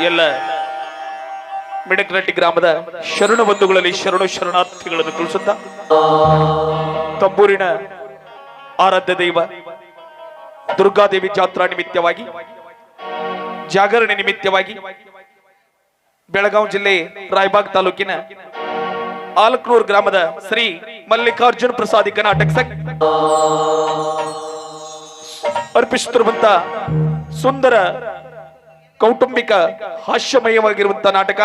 ಎಲ್ಲ ಮಿಡಕನಟ್ಟಿ ಗ್ರಾಮದ ಶರಣ ಬಂಧುಗಳಲ್ಲಿ ಶರಣು ಶರಣಾರ್ಥಿಗಳನ್ನು ತಿಳಿಸುತ್ತಾ ತಬ್ಬೂರಿನ ಆರಾಧ್ಯ ದೈವ ದುರ್ಗಾದೇವಿ ಜಾತ್ರಾ ನಿಮಿತ್ತವಾಗಿ, ಜಾಗರಣೆ ನಿಮಿತ್ತವಾಗಿ ಬೆಳಗಾವಿ ಜಿಲ್ಲೆ ರಾಯಬಾಗ್ ತಾಲೂಕಿನ ಆಲಕ್ನೂರ್ ಗ್ರಾಮದ ಶ್ರೀ ಮಲ್ಲಿಕಾರ್ಜುನ್ ಪ್ರಸಾದಿ ಕರ್ನಾಟಕ ಅರ್ಪಿಸುತ್ತಿರುವಂತ ಸುಂದರ ಕೌಟುಂಬಿಕ ಹಾಸ್ಯಮಯವಾಗಿರುವಂತ ನಾಟಕ.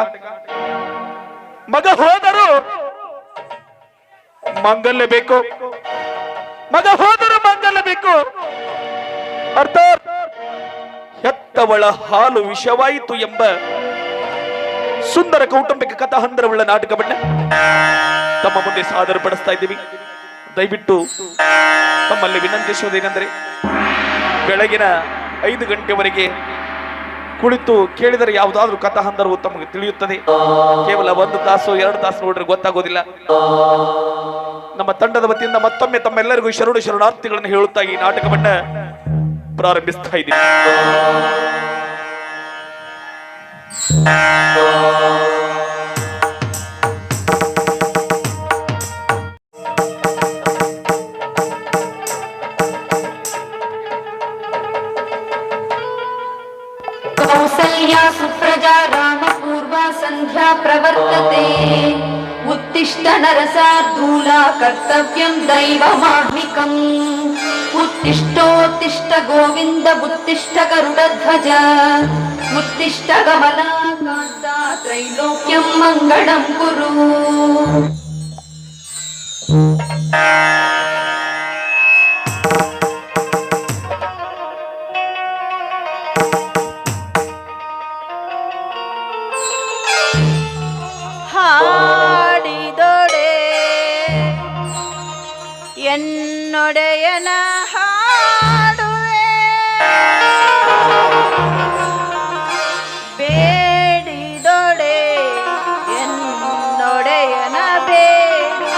ಮಗ ಹೋದರು ಮಂಗಲ್ಯ ಬೇಕು. ಮಗ ಹೋದರು ಮಂಗಲ್ಯ ಬೇಕು. ಅರ್ಥ ಹೆತ್ತವಳ ಹಾಲು ವಿಷವಾಯಿತು ಎಂಬ ಸುಂದರ ಕೌಟುಂಬಿಕ ಕಥಾಹಂದರವುಳ್ಳ ನಾಟಕವನ್ನ ತಮ್ಮ ಮುಂದೆ ಸಾದರ ಪಡಿಸ್ತಾ ಇದ್ದೀವಿ. ದಯವಿಟ್ಟು ತಮ್ಮಲ್ಲಿ ವಿನಂತಿಸುವುದೇನೆಂದರೆ ಬೆಳಗಿನ ಐದು ಗಂಟೆವರೆಗೆ ಕುಳಿತು ಕೇಳಿದರೆ ಯಾವುದಾದ್ರೂ ಕಥಾಹಂದರವು ತಮಗೆ ತಿಳಿಯುತ್ತದೆ. ಕೇವಲ ಒಂದು ತಾಸು, ಎರಡು ತಾಸು ನೋಡ್ರೆ ಗೊತ್ತಾಗೋದಿಲ್ಲ. ನಮ್ಮ ತಂಡದ ವತಿಯಿಂದ ಮತ್ತೊಮ್ಮೆ ತಮ್ಮೆಲ್ಲರಿಗೂ ಶರಣು ಶರಣಾರ್ಥಿಗಳನ್ನು ಹೇಳುತ್ತಾ ಈ ನಾಟಕವನ್ನ ಪ್ರಾರಂಭಿಸ್ತಾ ಇದ್ದೀವಿ कौसल्या सुप्रजा रामपूर्वा सन्ध्या प्रवर्तते उत्तिष्ठ नरसार्दूला कर्तव्यं दैवमाह्निकम् उत्तिष्ठोत्तिष्ठ गोविन्द उत्तिष्ठ गरुडध्वज उत्तिष्ठ गमला कान्ता त्रैलोक्यं मङ्गलं कुरु ಎನ್ನೊಡೆಯನ ಹಾಡುವೆ. ಬೇಡಿದೊಡೆ ಎನ್ನೊಡೆಯನ ಬೇಡಿ